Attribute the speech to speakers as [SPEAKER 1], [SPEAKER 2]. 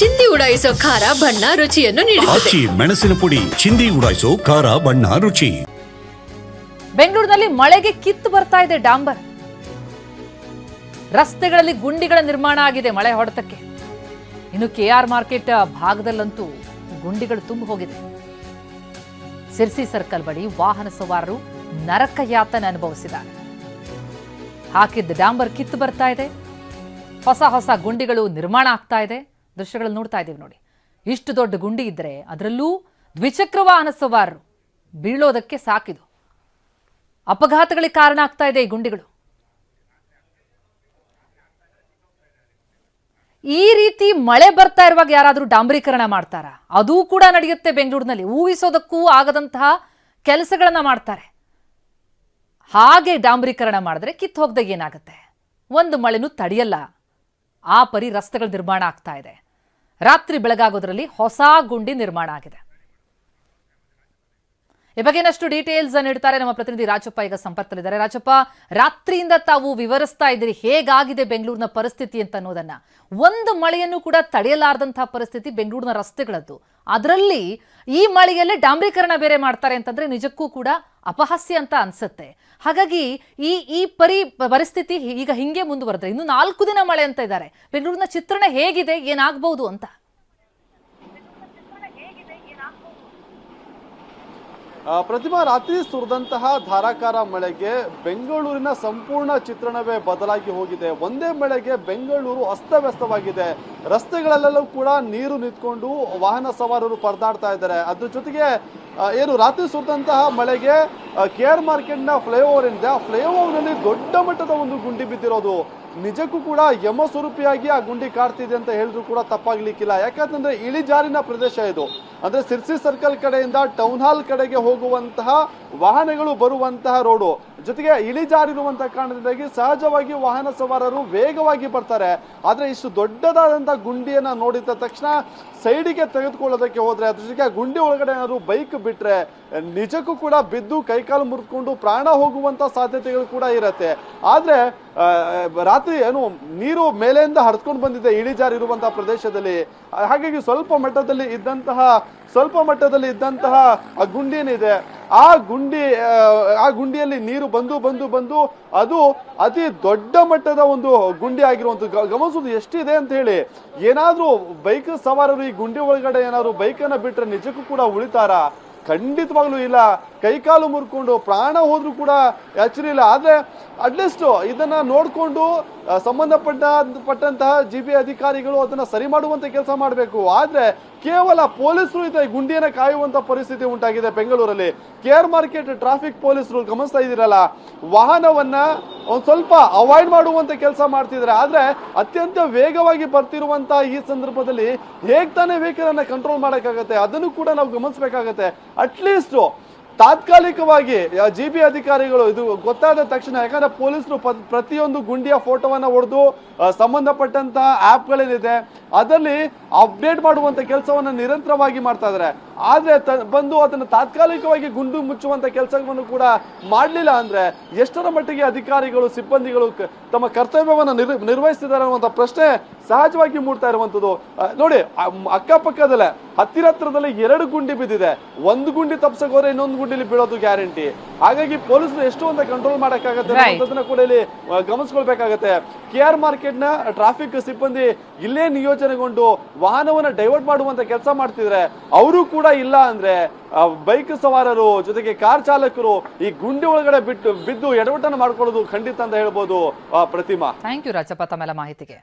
[SPEAKER 1] ಚಿಂದಿ ಉಡಾಯಿಸೋ ಖಾರ ಬಣ್ಣ ರುಚಿಯನ್ನು ನೀಡುತ್ತದೆ.
[SPEAKER 2] ಆಚಿ ಮೆಣಸಿನ ಪುಡಿ ಚಿಂದಿ ಉಡಾಯಿಸೋ ಖಾರ ಬಣ್ಣ ರುಚಿ.
[SPEAKER 3] ಬೆಂಗಳೂರಿನಲ್ಲಿ ಮಳೆಗೆ ಕಿತ್ತು ಬರ್ತಾ ಇದೆ ಡಾಂಬರ್. ರಸ್ತೆಗಳಲ್ಲಿ ಗುಂಡಿಗಳ ನಿರ್ಮಾಣ ಆಗಿದೆ ಮಳೆ ಹೊಡೆತಕ್ಕೆ. ಇನ್ನು ಕೆ ಆರ್ ಮಾರ್ಕೆಟ್ ಭಾಗದಲ್ಲಂತೂ ಗುಂಡಿಗಳು ತುಂಬಿ ಹೋಗಿದೆ. ಸಿರ್ಸಿ ಸರ್ಕಲ್ ಬಳಿ ವಾಹನ ಸವಾರರು ನರಕ ಯಾತನೆ ಅನುಭವಿಸಿದ್ದಾರೆ. ಹಾಕಿದ್ದ ಡಾಂಬರ್ ಕಿತ್ತು ಬರ್ತಾ ಇದೆ. ಹೊಸ ಹೊಸ ಗುಂಡಿಗಳು ನಿರ್ಮಾಣ ಆಗ್ತಾ ಇದೆ. ದೃಶ್ಯಗಳು ನೋಡ್ತಾ ಇದ್ದೀವಿ ನೋಡಿ. ಇಷ್ಟು ದೊಡ್ಡ ಗುಂಡಿ ಇದ್ದರೆ ಅದರಲ್ಲೂ ದ್ವಿಚಕ್ರ ವಾಹನ ಸವಾರರು ಬೀಳೋದಕ್ಕೆ ಸಾಕಿದು ಅಪಘಾತಗಳಿಗೆ ಕಾರಣ ಆಗ್ತಾ ಇದೆ ಈ ಗುಂಡಿಗಳು. ಈ ರೀತಿ ಮಳೆ ಬರ್ತಾ ಇರುವಾಗ ಯಾರಾದರೂ ಡಾಂಬರೀಕರಣ ಮಾಡ್ತಾರಾ? ಅದೂ ಕೂಡ ನಡೆಯುತ್ತೆ ಬೆಂಗಳೂರಿನಲ್ಲಿ. ಊಹಿಸೋದಕ್ಕೂ ಆಗದಂತಹ ಕೆಲಸಗಳನ್ನ ಮಾಡ್ತಾರೆ. ಹಾಗೆ ಡಾಂಬರೀಕರಣ ಮಾಡಿದ್ರೆ ಕಿತ್ತು ಹೋಗ್ದಾಗ ಏನಾಗುತ್ತೆ? ಒಂದು ಮಳೆನೂ ತಡೆಯಲ್ಲ. ಆ ಪರಿ ರಸ್ತೆಗಳ ನಿರ್ಮಾಣ ಆಗ್ತಾ ಇದೆ. ರಾತ್ರಿ ಬೆಳಗಾಗೋದ್ರಲ್ಲಿ ಹೊಸ ಗುಂಡಿ ನಿರ್ಮಾಣ ಆಗಿದೆ. ಈ ಬಗ್ಗೆನಷ್ಟು ಡೀಟೇಲ್ಸ್ ನೀಡ್ತಾರೆ ನಮ್ಮ ಪ್ರತಿನಿಧಿ ರಾಜಪ್ಪ. ಈಗ ಸಂಪರ್ಕದಲ್ಲಿದ್ದಾರೆ. ರಾಜಪ್ಪ, ರಾತ್ರಿಯಿಂದ ತಾವು ವಿವರಿಸ್ತಾ ಇದ್ದೀರಿ. ಹೇಗಾಗಿದೆ ಬೆಂಗಳೂರಿನ ಪರಿಸ್ಥಿತಿ ಅಂತ ಅನ್ನೋದನ್ನ? ಒಂದು ಮಳೆಯನ್ನು ಕೂಡ ತಡೆಯಲಾರದಂತಹ ಪರಿಸ್ಥಿತಿ ಬೆಂಗಳೂರಿನ ರಸ್ತೆಗಳದ್ದು. ಅದರಲ್ಲಿ ಈ ಮಳೆಯಲ್ಲೇ ಡಾಂಬ್ರೀಕರಣ ಬೇರೆ ಮಾಡ್ತಾರೆ ಅಂತಂದ್ರೆ ನಿಜಕ್ಕೂ ಕೂಡ ಅಪಹಾಸ್ಯ ಅಂತ ಅನ್ಸುತ್ತೆ. ಹಾಗಾಗಿ ಈ ಈ ಪರಿ, ಪರಿಸ್ಥಿತಿ ಈಗ ಹಿಂಗೆ ಮುಂದುವರೆದ್ರೆ ಇನ್ನು ನಾಲ್ಕು ದಿನ ಮಳೆ ಅಂತ ಇದ್ದಾರೆ. ಬೆಂಗಳೂರಿನ ಚಿತ್ರಣ ಹೇಗಿದೆ? ಏನಾಗಬಹುದು ಅಂತ
[SPEAKER 4] ಆ, ಪ್ರತಿಮಾ ರಾತ್ರಿ ಸುರಿದಂತಹ ಧಾರಾಕಾರ ಮಳೆಗೆ ಬೆಂಗಳೂರಿನ ಸಂಪೂರ್ಣ ಚಿತ್ರಣವೇ ಬದಲಾಗಿ ಹೋಗಿದೆ. ಒಂದೇ ಮಳೆಗೆ ಬೆಂಗಳೂರು ಅಸ್ತವ್ಯಸ್ತವಾಗಿದೆ. ರಸ್ತೆಗಳಲ್ಲೆಲ್ಲೂ ಕೂಡ ನೀರು ನಿಂತ್ಕೊಂಡು ವಾಹನ ಸವಾರರು ಪರದಾಡ್ತಾ ಇದ್ದಾರೆ. ಅದ್ರ ಜೊತೆಗೆ ಏನು ರಾತ್ರಿ ಸುರಿದಂತಹ ಮಳೆಗೆ ಕೆ ಆರ್ ಮಾರ್ಕೆಟ್ನ ಫ್ಲೈಓವರ್ ಏನಿದೆ, ಆ ಫ್ಲೈಓವರ್ನಲ್ಲಿ ದೊಡ್ಡ ಮಟ್ಟದ ಒಂದು ಗುಂಡಿ ಬಿದ್ದಿರೋದು. ನಿಜಕ್ಕೂ ಕೂಡ ಯಮ ಸ್ವರೂಪಿಯಾಗಿ ಆ ಗುಂಡಿ ಕಾಡ್ತಿದೆ ಅಂತ ಹೇಳಿದ್ರು ಕೂಡ ತಪ್ಪಾಗ್ಲಿಕ್ಕಿಲ್ಲ. ಯಾಕಂತಂದ್ರೆ ಇಳಿಜಾರಿನ ಪ್ರದೇಶ ಇದು. ಅಂದ್ರೆ ಸಿರ್ಸಿ ಸರ್ಕಲ್ ಕಡೆಯಿಂದ ಟೌನ್ ಹಾಲ್ ಕಡೆಗೆ ಹೋಗುವಂತಹ ವಾಹನಗಳು ಬರುವಂತಹ ರೋಡು. ಜೊತೆಗೆ ಇಳಿಜಾರಿರುವಂತಹ ಕಾರಣದಿಂದಾಗಿ ಸಹಜವಾಗಿ ವಾಹನ ಸವಾರರು ವೇಗವಾಗಿ ಬರ್ತಾರೆ. ಆದ್ರೆ ಇಷ್ಟು ದೊಡ್ಡದಾದಂತಹ ಗುಂಡಿಯನ್ನ ನೋಡಿದ ತಕ್ಷಣ ಸೈಡಿಗೆ ತೆಗೆದುಕೊಳ್ಳೋದಕ್ಕೆ ಹೋದ್ರೆ ಅದ್ರ ಜೊತೆಗೆ ಗುಂಡಿ ಒಳಗಡೆ ಏನಾದ್ರು ಬೈಕ್ ಬಿಟ್ರೆ ನಿಜಕ್ಕೂ ಕೂಡ ಬಿದ್ದು ಕೈಕಾಲು ಮುರಿದುಕೊಂಡು ಪ್ರಾಣ ಹೋಗುವಂತ ಸಾಧ್ಯತೆಗಳು ಕೂಡ ಇರತ್ತೆ. ಆದ್ರೆ ರಾತ್ರಿ ಏನು ನೀರು ಮೇಲೆಯಿಂದ ಹರಿದ್ಕೊಂಡು ಬಂದಿದೆ ಇಳಿಜಾರಿರುವಂತಹ ಪ್ರದೇಶದಲ್ಲಿ. ಹಾಗಾಗಿ ಸ್ವಲ್ಪ ಮಟ್ಟದಲ್ಲಿ ಇದ್ದಂತಹ ಸ್ವಲ್ಪ ಮಟ್ಟದಲ್ಲಿ ಇದ್ದಂತಹ ಆ ಗುಂಡಿ ಏನಿದೆ ಆ ಗುಂಡಿ ಆ, ಗುಂಡಿಯಲ್ಲಿ ನೀರು ಬಂದು ಬಂದು ಬಂದು ಅದು ಅತಿ ದೊಡ್ಡ ಮಟ್ಟದ ಒಂದು ಗುಂಡಿ ಆಗಿರುವಂತ ಗಮನಿಸೋದು ಎಷ್ಟಿದೆ ಅಂತ ಹೇಳಿ ಏನಾದ್ರೂ ಬೈಕ್ ಸವಾರರು ಈ ಗುಂಡಿ ಒಳಗಡೆ ಏನಾದ್ರು ಬೈಕನ್ನ ಬಿಟ್ರೆ ನಿಜಕ್ಕೂ ಕೂಡ ಉಳಿತಾರ? ಖಂಡಿತವಾಗ್ಲೂ ಇಲ್ಲ. ಕೈಕಾಲು ಮುರ್ಕೊಂಡು ಪ್ರಾಣ ಹೋದರೂ ಕೂಡ ಇಲ್ಲ. ಆದ್ರೆ ಅಟ್ಲೀಸ್ಟ್ ಇದನ್ನ ನೋಡ್ಕೊಂಡು ಸಂಬಂಧಪಟ್ಟ ಪಟ್ಟಂತಹ ಜಿ ಬಿ ಅಧಿಕಾರಿಗಳು ಅದನ್ನ ಸರಿ ಮಾಡುವಂತ ಕೆಲಸ ಮಾಡಬೇಕು. ಆದ್ರೆ ಕೇವಲ ಪೊಲೀಸರು ಇದೆ, ಗುಂಡಿಯನ್ನ ಕಾಯುವಂತ ಪರಿಸ್ಥಿತಿ ಉಂಟಾಗಿದೆ ಬೆಂಗಳೂರಲ್ಲಿ. ಕೆ ಮಾರ್ಕೆಟ್ ಟ್ರಾಫಿಕ್ ಪೊಲೀಸರು ಗಮನಿಸ್ತಾ ಇದ್ದೀರಲ್ಲ, ವಾಹನವನ್ನ ಒಂದು ಸ್ವಲ್ಪ ಅವಾಯ್ಡ್ ಮಾಡುವಂತ ಕೆಲಸ ಮಾಡ್ತಿದ್ದಾರೆ. ಆದ್ರೆ ಅತ್ಯಂತ ವೇಗವಾಗಿ ಬರ್ತಿರುವಂಥ ಈ ಸಂದರ್ಭದಲ್ಲಿ ಹೇಗೆ ತಾನೇ ವೆಹಿಕಲನ್ನು ಕಂಟ್ರೋಲ್ ಮಾಡಕ್ಕಾಗತ್ತೆ? ಅದನ್ನು ಕೂಡ ನಾವು ಗಮನಿಸಬೇಕಾಗತ್ತೆ. ಅಟ್ಲೀಸ್ಟ್ ತಾತ್ಕಾಲಿಕವಾಗಿ ಜಿ ಬಿ ಅಧಿಕಾರಿಗಳು ಇದು ಗೊತ್ತಾದ ತಕ್ಷಣ, ಯಾಕಂದ್ರೆ ಪೊಲೀಸರು ಪ್ರತಿಯೊಂದು ಗುಂಡಿಯ ಫೋಟೋವನ್ನು ಹೊಡೆದು ಸಂಬಂಧಪಟ್ಟಂತಹ ಆ್ಯಪ್ಗಳೇನಿದೆ ಅದರಲ್ಲಿ ಅಪ್ಡೇಟ್ ಮಾಡುವಂತ ಕೆಲಸವನ್ನು ನಿರಂತರವಾಗಿ ಮಾಡ್ತಾ ಇದ್ದಾರೆ ಆದ್ರೆ ತ- ಬಂದು ಅದನ್ನು ತಾತ್ಕಾಲಿಕವಾಗಿ ಗುಂಡು ಮುಚ್ಚುವಂತ ಕೆಲಸವನ್ನು ಕೂಡ ಮಾಡಲಿಲ್ಲ ಅಂದ್ರೆ ಎಷ್ಟರ ಮಟ್ಟಿಗೆ ಅಧಿಕಾರಿಗಳು ಸಿಬ್ಬಂದಿಗಳು ತಮ್ಮ ಕರ್ತವ್ಯವನ್ನು ನಿರ್ ನಿರ್ವಹಿಸ್ತಿದ್ದಾರೆ ಅನ್ನುವಂಥ ಪ್ರಶ್ನೆ ಸಹಜವಾಗಿ ಮೂಡ್ತಾ ಇರುವಂತದ್ದು. ನೋಡಿ ಅಕ್ಕಪಕ್ಕದಲ್ಲೇ ಹತ್ತಿರ ಹತ್ತಿರದಲ್ಲಿ ಎರಡು ಗುಂಡಿ ಬಿದ್ದಿದೆ. ಒಂದು ಗುಂಡಿ ತಪ್ಸಕ್ ಹೋದ್ರೆ ಇನ್ನೊಂದು ಗುಂಡಿಲಿ ಬೀಳೋದು ಗ್ಯಾರಂಟಿ. ಹಾಗಾಗಿ ಪೊಲೀಸರು ಎಷ್ಟು ಅಂತ ಕಂಟ್ರೋಲ್ ಮಾಡಕ್ಕಾಗತ್ತೆ. ಅನ್ನೋದನ್ನ ಕೂಡ ಇಲ್ಲಿ ಗಮನಿಸ್ಕೊಳ್ಬೇಕಾಗತ್ತೆ. ಕೆ ಆರ್ ಮಾರ್ಕೆಟ್ನ ಟ್ರಾಫಿಕ್ ಸಿಬ್ಬಂದಿ ಇಲ್ಲೇ ನಿಯೋಜನೆಗೊಂಡು ವಾಹನವನ್ನ ಡೈವರ್ಟ್ ಮಾಡುವಂತ ಕೆಲಸ ಮಾಡ್ತಿದ್ರೆ ಅವರು ಕೂಡ ಇಲ್ಲ ಅಂದ್ರೆ ಬೈಕ್ ಸವಾರರು ಜೊತೆಗೆ ಕಾರ್ ಚಾಲಕರು ಈ ಗುಂಡಿ ಒಳಗಡೆ ಬಿಟ್ಟು, ಬಿದ್ದು ಎಡವಟ್ಟನ್ನು ಮಾಡ್ಕೊಳ್ಳೋದು ಖಂಡಿತ ಅಂತ ಹೇಳ್ಬೋದು ಪ್ರತಿಮಾ.
[SPEAKER 3] ಥ್ಯಾಂಕ್ ಯು ರಾಜಪ್ಪ, ತಮ್ಮೆಲ್ಲ ಮಾಹಿತಿಗೆ.